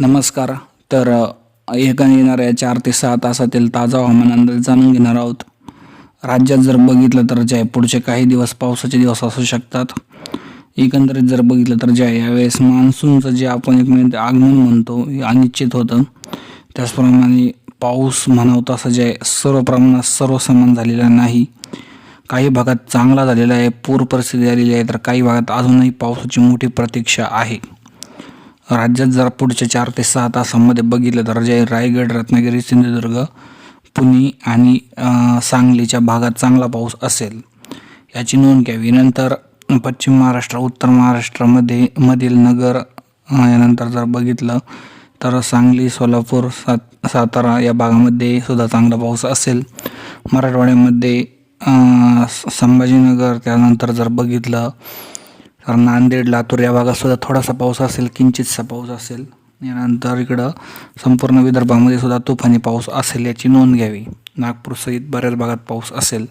नमस्कार. तर अ, एका येणाऱ्या चार ते सहा तासातील ताजा हवामान अंदाज जाणून घेणार आहोत. राज्यात जर बघितलं तर जे आहे पुढचे काही दिवस पावसाचे दिवस असू शकतात एकंदरीत जर बघितलं तर जे आहे यावेळेस मान्सूनचं जे आपण एक मिनिट आगमन म्हणतो हे अनिश्चित होतं. त्याचप्रमाणे पाऊस म्हणावं तसं जे आहे सर्व प्रमाणात सर्वसमान झालेला नाही. काही भागात चांगला झालेला आहे पूर परिस्थिती आलेली आहे तर काही भागात अजूनही पावसाची मोठी प्रतीक्षा आहे. राज्यात जर पुढच्या चार ते सहा तासांमध्ये बघितलं तर जे रायगड रत्नागिरी सिंधुदुर्ग पुणे आणि सांगलीच्या भागात चांगला पाऊस असेल. याची नोंद घ्यावी. नंतर पश्चिम महाराष्ट्र उत्तर महाराष्ट्रामध्ये मधील नगर यानंतर जर बघितलं तर सांगली सोलापूर सात सातारा या भागामध्ये सुद्धा चांगला पाऊस असेल. मराठवाड्यामध्ये संभाजीनगर त्यानंतर जर बघितलं कारण नांदेड लातूर या भागात सुद्धा थोडासा पाऊस असेल किंचितसा पाऊस असेल. यानंतर इकडं संपूर्ण विदर्भामध्ये सुद्धा तुफानी पाऊस असेल याची नोंद घ्यावी. नागपूरसहित बऱ्याच भागात पाऊस असेल.